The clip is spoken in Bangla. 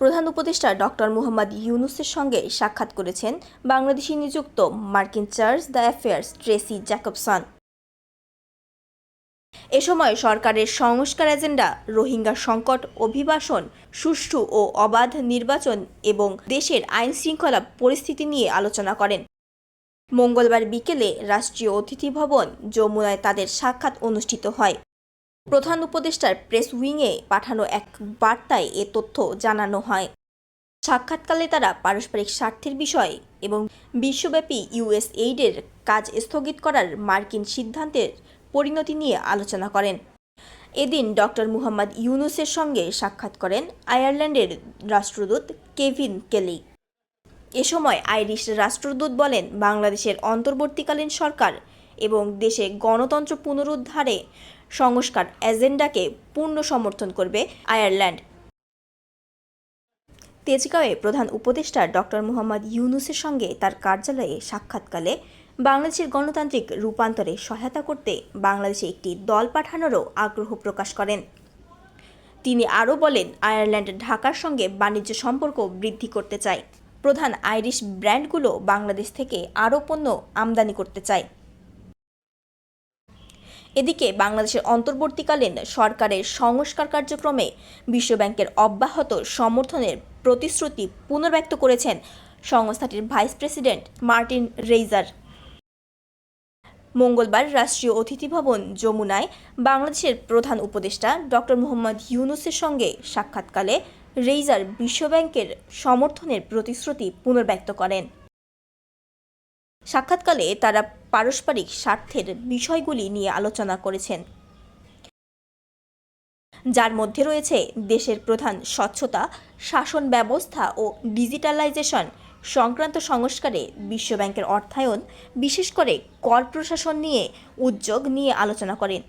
প্রধান উপদেষ্টা ডক্টর মুহম্মদ ইউনুসের সঙ্গে সাক্ষাৎ করেছেন বাংলাদেশি নিযুক্ত মার্কিন chargé d' affaires Tracey Jacobson. এ সময় সরকারের সংস্কার এজেন্ডা, রোহিঙ্গা সংকট অভিবাসন, সুষ্ঠু ও অবাধ নির্বাচন এবং দেশের আইন শৃঙ্খলা পরিস্থিতি নিয়ে আলোচনা করেন। মঙ্গলবার বিকেলে রাষ্ট্রীয় অতিথি ভবন যমুনায় তাদের সাক্ষাৎ অনুষ্ঠিত হয়। প্রধান উপদেষ্টার প্রেস উইংয়ে পাঠানো এক বার্তায় এ তথ্য জানানো হয়। সাক্ষাৎকালে তারা পারস্পরিক স্বার্থের বিষয় এবং বিশ্বব্যাপী ইউএস এইডের কাজ স্থগিত করার মার্কিন সিদ্ধান্তের পরিণতি নিয়ে আলোচনা করেন। এদিন ডক্টর মুহাম্মদ ইউনুসের সঙ্গে সাক্ষাৎ করেন আয়ারল্যান্ডের রাষ্ট্রদূত কেভিন কেলি। এ সময় আইরিশ রাষ্ট্রদূত বলেন, বাংলাদেশের অন্তর্বর্তীকালীন সরকার এবং দেশে গণতন্ত্র পুনরুদ্ধারে সংস্কার এজেন্ডাকে পূর্ণ সমর্থন করবে আয়ারল্যান্ড। তেজগাঁওয়ে প্রধান উপদেষ্টা ডক্টর মোহাম্মদ ইউনুসের সঙ্গে তার কার্যালয়ে সাক্ষাৎকালে বাংলাদেশের গণতান্ত্রিক রূপান্তরে সহায়তা করতে বাংলাদেশে একটি দল পাঠানোরও আগ্রহ প্রকাশ করেন। তিনি আরও বলেন, আয়ারল্যান্ড ঢাকার সঙ্গে বাণিজ্য সম্পর্ক বৃদ্ধি করতে চায়। প্রধান আইরিশ ব্র্যান্ডগুলো বাংলাদেশ থেকে আরও পণ্য আমদানি করতে চায়। এদিকে বাংলাদেশের অন্তর্বর্তীকালীন সরকারের সংস্কার কার্যক্রমে বিশ্বব্যাংকের অব্যাহত সমর্থনের প্রতিশ্রুতি পুনর্ব্যক্ত করেছেন সংস্থাটির ভাইস প্রেসিডেন্ট মার্টিন রেইজার। মঙ্গলবার রাষ্ট্রীয় অতিথি ভবন যমুনায় বাংলাদেশের প্রধান উপদেষ্টা ডক্টর মোহাম্মদ ইউনুসের সঙ্গে সাক্ষাৎকালে রেইজার বিশ্বব্যাংকের সমর্থনের প্রতিশ্রুতি পুনর্ব্যক্ত করেন। সাক্ষাৎকালে তারা পারস্পরিক স্বার্থের বিষয়গুলি নিয়ে আলোচনা করেছেন। যার মধ্যে রয়েছে দেশের প্রধান স্বচ্ছতা, শাসন ব্যবস্থা ও ডিজিটালাইজেশন সংক্রান্ত সংস্কারে বিশ্বব্যাংকের অর্থায়ন, বিশেষ করে কর প্রশাসন নিয়ে উদ্যোগ নিয়ে আলোচনা করেন।